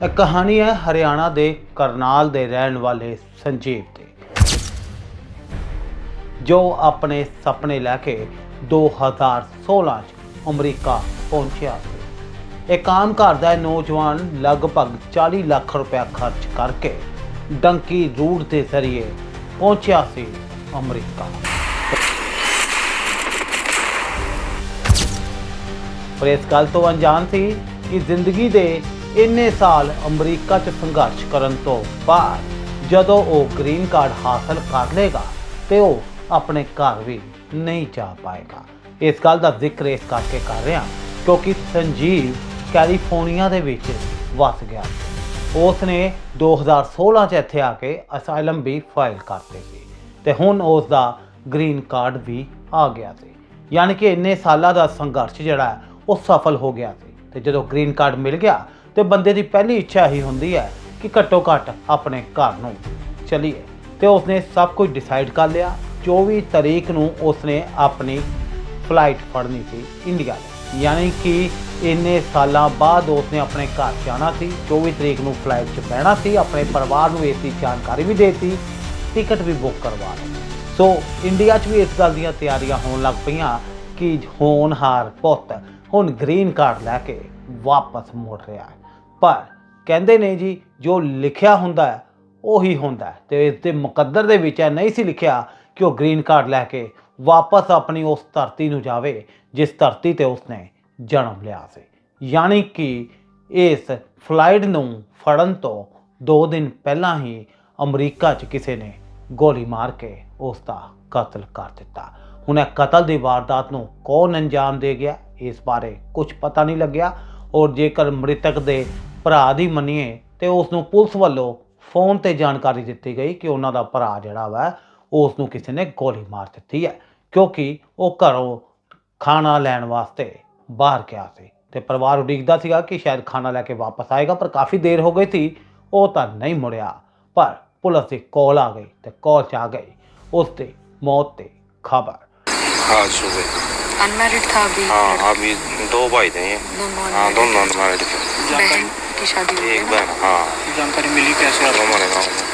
ਇਹ ਕਹਾਣੀ ਹੈ ਹਰਿਆਣਾ ਦੇ ਕਰਨਾਲ ਦੇ ਰਹਿਣ ਵਾਲੇ ਸੰਜੀਵ ਦੀ। ਜੋ ਆਪਣੇ ਸੁਪਨੇ ਲੈ ਕੇ 2016 ਚ ਅਮਰੀਕਾ ਪਹੁੰਚਿਆ ਸੀ। ਇੱਕ ਆਮ ਘਰ ਦਾ ਨੌਜਵਾਨ ਲਗਭਗ 40 ਲੱਖ ਰੁਪਏ ਖਰਚ ਕਰਕੇ ਡੰਕੀ ਰੂਟ ਦੇ ਜ਼ਰੀਏ ਪਹੁੰਚਿਆ ਸੀ ਅਮਰੀਕਾ। ਪਰ ਇਸ ਗੱਲ ਤੋਂ ਅਣਜਾਣ ਸੀ ਕਿ ਜ਼ਿੰਦਗੀ ਦੇ ਇੰਨੇ ਸਾਲ ਅਮਰੀਕਾ 'ਚ ਸੰਘਰਸ਼ ਕਰਨ ਤੋਂ ਬਾਅਦ ਜਦੋਂ ਉਹ ਗ੍ਰੀਨ ਕਾਰਡ ਹਾਸਲ ਕਰ ਲੇਗਾ ਤੇ ਉਹ ਆਪਣੇ ਘਰ ਵੀ ਨਹੀਂ ਜਾ ਪਾਏਗਾ। ਇਸ ਗੱਲ ਦਾ ਜ਼ਿਕਰ ਇਸ ਕਰਕੇ ਕਰ ਰਿਹਾ ਕਿਉਂਕਿ ਸੰਜੀਵ ਕੈਲੀਫੋਰਨੀਆ ਦੇ ਵਿੱਚ ਵਸ ਗਿਆ ਉਸ ਨੇ 2016 ਚ ਇੱਥੇ ਆ ਕੇ ਅਸਾਈਲਮ ਵੀ ਫਾਈਲ ਕਰਤੇ ਸੀ ਤੇ ਹੁਣ ਉਸ ਦਾ ਗ੍ਰੀਨ ਕਾਰਡ ਵੀ ਆ ਗਿਆ ਸੀ। ਯਾਨੀ ਕਿ ਇੰਨੇ ਸਾਲਾਂ ਦਾ ਸੰਘਰਸ਼ ਜਿਹੜਾ ਉਹ ਸਫਲ ਹੋ ਗਿਆ ਸੀ ਤੇ ਜਦੋਂ ਗ੍ਰੀਨ ਕਾਰਡ ਮਿਲ ਗਿਆ ਤੇ ਬੰਦੇ ਦੀ ਪਹਿਲੀ ਇੱਛਾ ਹੀ ਹੁੰਦੀ ਹੈ ਕਿ ਘੱਟੋ ਘੱਟ ਆਪਣੇ ਘਰ ਨੂੰ ਚਲੀਏ। ਤੇ ਉਸਨੇ ਸਭ ਕੁਝ ਡਿਸਾਈਡ ਕਰ ਲਿਆ। 24 ਤਰੀਕ ਨੂੰ ਉਸਨੇ ਆਪਣੀ ਫਲਾਈਟ ਫੜਨੀ ਸੀ ਇੰਡੀਆ ਲਈ ਯਾਨੀ ਕਿ ਇੰਨੇ ਸਾਲਾਂ ਬਾਅਦ ਉਸਨੇ ਆਪਣੇ ਘਰ ਜਾਣਾ ਸੀ। 24 ਤਰੀਕ ਨੂੰ ਫਲਾਈਟ 'ਚ ਬਹਿਣਾ ਸੀ। ਆਪਣੇ ਪਰਿਵਾਰ ਨੂੰ ਇਸ ਦੀ ਜਾਣਕਾਰੀ ਵੀ ਦੇਤੀ। ਟਿਕਟ ਵੀ ਬੁੱਕ ਕਰਵਾ ਲਈ। ਸੋ ਇੰਡੀਆ 'ਚ ਵੀ ਇਸ ਗੱਲ ਦੀਆਂ ਤਿਆਰੀਆਂ ਹੋਣ ਲੱਗ ਪਈਆਂ ਕਿ ਹੋਣਹਾਰ ਪੁੱਤ, ਹੁਣ ਗ੍ਰੀਨ ਕਾਰਡ ਲੈ ਕੇ ਵਾਪਸ ਮੁੜ ਰਿਹਾ ਹੈ। ਪਰ ਕਹਿੰਦੇ ਨੇ ਜੀ, ਜੋ ਲਿਖਿਆ ਹੁੰਦਾ ਹੈ, ਉਹੀ ਹੁੰਦਾ ਹੈ। ਤੇ ਇਸ ਦੇ ਮੁਕੱਦਰ ਦੇ ਵਿੱਚ ਇਹ ਨਹੀਂ ਸੀ ਲਿਖਿਆ ਕਿ ਉਹ ਗ੍ਰੀਨ ਕਾਰਡ ਲੈ ਕੇ ਵਾਪਸ ਆਪਣੀ ਉਸ ਧਰਤੀ ਨੂੰ ਜਾਵੇ, ਜਿਸ ਧਰਤੀ ਤੇ ਉਸਨੇ ਜਨਮ ਲਿਆ ਸੀ। ਯਾਨੀ ਕਿ ਇਸ ਫਲਾਈਟ ਨੂੰ ਫੜਨ ਤੋਂ 2 ਦਿਨ ਪਹਿਲਾਂ ਹੀ ਅਮਰੀਕਾ 'ਚ ਕਿਸੇ ਨੇ ਗੋਲੀ ਮਾਰ ਕੇ ਉਸ ਦਾ ਕਤਲ ਕਰ ਦਿੱਤਾ। ਹੁਣ ਇਹ ਕਤਲ ਦੀ ਵਾਰਦਾਤ ਨੂੰ ਕੌਣ ਅੰਜਾਮ ਦੇ ਗਿਆ, ਇਸ ਬਾਰੇ ਕੁਝ ਪਤਾ ਨਹੀਂ ਲੱਗਿਆ। ਔਰ ਜੇਕਰ ਮ੍ਰਿਤਕ ਦੇ ਭਰਾ ਦੀ ਮੰਨੀਏ ਤੇ ਉਸ ਨੂੰ ਪੁਲਿਸ ਵੱਲੋਂ ਫੋਨ ਤੇ ਜਾਣਕਾਰੀ ਦਿੱਤੀ ਗਈ ਕਿ ਉਹਨਾਂ ਦਾ ਭਰਾ ਜਿਹੜਾ ਵਾ ਉਸ ਨੂੰ ਕਿਸੇ ਨੇ ਗੋਲੀ ਮਾਰ ਦਿੱਤੀ ਹੈ ਕਿਉਂਕਿ ਉਹ ਘਰੋਂ ਖਾਣਾ ਲੈਣ ਵਾਸਤੇ ਬਾਹਰ ਗਿਆ ਸੀ ਤੇ ਪਰਿਵਾਰ ਉਡੀਕਦਾ ਸੀਗਾ ਕਿ ਸ਼ਾਇਦ ਖਾਣਾ ਲੈ ਕੇ ਵਾਪਸ ਆਏਗਾ ਪਰ ਕਾਫੀ ਦੇਰ ਹੋ ਗਈ ਸੀ ਉਹ ਤਾਂ ਨਹੀਂ ਮੁੜਿਆ ਪਰ ਪੁਲਿਸ ਦੀ ਕਾਲ ਆ ਗਈ ਤੇ ਕਾਲ ਚ ਆ ਗਈ ਉਸ ਦੀ ਮੌਤ ਦੀ ਖਬਰ हाँ सुबह अनमैरिड था अभी हाँ अभी दो भाई थे ये दोनों हाँ unmarried दोनों अनमैरिड थे थे। बहन की शादी हुई एक है बहन हाँ जानकारी मिली कैसे वो हमारे गाँव में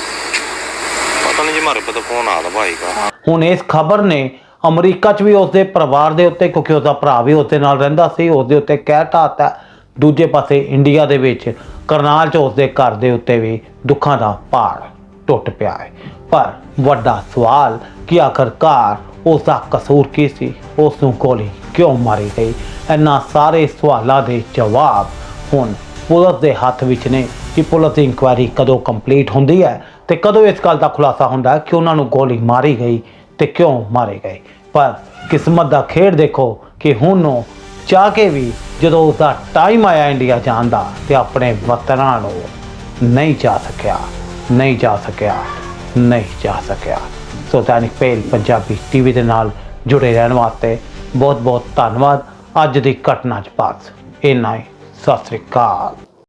पता नहीं जी हमारे पे तो फोन आया था भाई का ਹੁਣ ਇਸ ਖਬਰ ਨੇ ਅਮਰੀਕਾ 'ਚ ਵੀ ਉਸਦੇ ਪਰਿਵਾਰ ਦੇ ਉੱਤੇ ਕਿਉਂਕਿ ਉਹਦਾ ਭਰਾ ਵੀ ਉਸਦੇ ਨਾਲ ਰਹਿੰਦਾ ਸੀ ਉਸਦੇ ਉੱਤੇ ਕਹਿ ਢਾਤਾ ਦੂਜੇ ਪਾਸੇ ਇੰਡੀਆ ਦੇ ਵਿੱਚ ਕਰਨਾਲ 'ਚ ਉਸਦੇ ਘਰ ਦੇ ਉੱਤੇ ਵੀ ਦੁੱਖਾਂ ਦਾ ਪਹਾੜ ਟੁੱਟ ਪਿਆ ਹੈ ਪਰ ਵੱਡਾ ਸਵਾਲ ਕਿ ਆਖਰਕਾਰ ਉਸ ਦਾ ਕਸੂਰ ਕੀ ਸੀ ਉਸ ਨੂੰ ਗੋਲੀ ਕਿਉਂ ਮਾਰੀ ਗਈ ਇਹਨਾਂ ਸਾਰੇ ਸਵਾਲਾਂ ਦੇ ਜਵਾਬ ਹੁਣ ਪੁਲਿਸ ਦੇ ਹੱਥ ਵਿੱਚ ਨੇ ਕਿ ਪੁਲਿਸ ਦੀ ਇਨਕੁਆਇਰੀ ਕਦੋਂ ਕੰਪਲੀਟ ਹੁੰਦੀ ਹੈ ਤੇ ਕਦੋਂ ਇਸ ਗੱਲ ਦਾ ਖੁਲਾਸਾ ਹੁੰਦਾ ਕਿ ਉਹਨਾਂ ਨੂੰ ਗੋਲੀ ਮਾਰੀ ਗਈ ਤੇ ਕਿਉਂ ਮਾਰੇ ਗਏ। ਪਰ ਕਿਸਮਤ ਦਾ ਖੇਡ ਦੇਖੋ ਕਿ ਹੁਣ ਉਹ ਚਾਹ ਕੇ ਵੀ ਜਦੋਂ ਉਸ ਦਾ ਟਾਈਮ ਆਇਆ ਇੰਡੀਆ ਜਾਣ ਦਾ ਤੇ ਆਪਣੇ ਵਤਨਾਂ ਨੂੰ ਨਹੀਂ ਜਾ ਸਕਿਆ, ਨਹੀਂ ਜਾ ਸਕਿਆ, ਨਹੀਂ ਜਾ ਸਕਿਆ। ਸੋ ਦੈਨਿਕ ਪੇਲ ਪੰਜਾਬੀ ਟੀਵੀ ਦੇ ਨਾਲ ਜੁੜੇ ਰਹਿਣ ਵਾਸਤੇ ਬਹੁਤ ਬਹੁਤ ਧੰਨਵਾਦ। ਅੱਜ ਦੀ ਘਟਨਾ 'ਚ ਬਸ ਇੰਨਾ ਹੀ। ਸਤਿ ਸ੍ਰੀ ਅਕਾਲ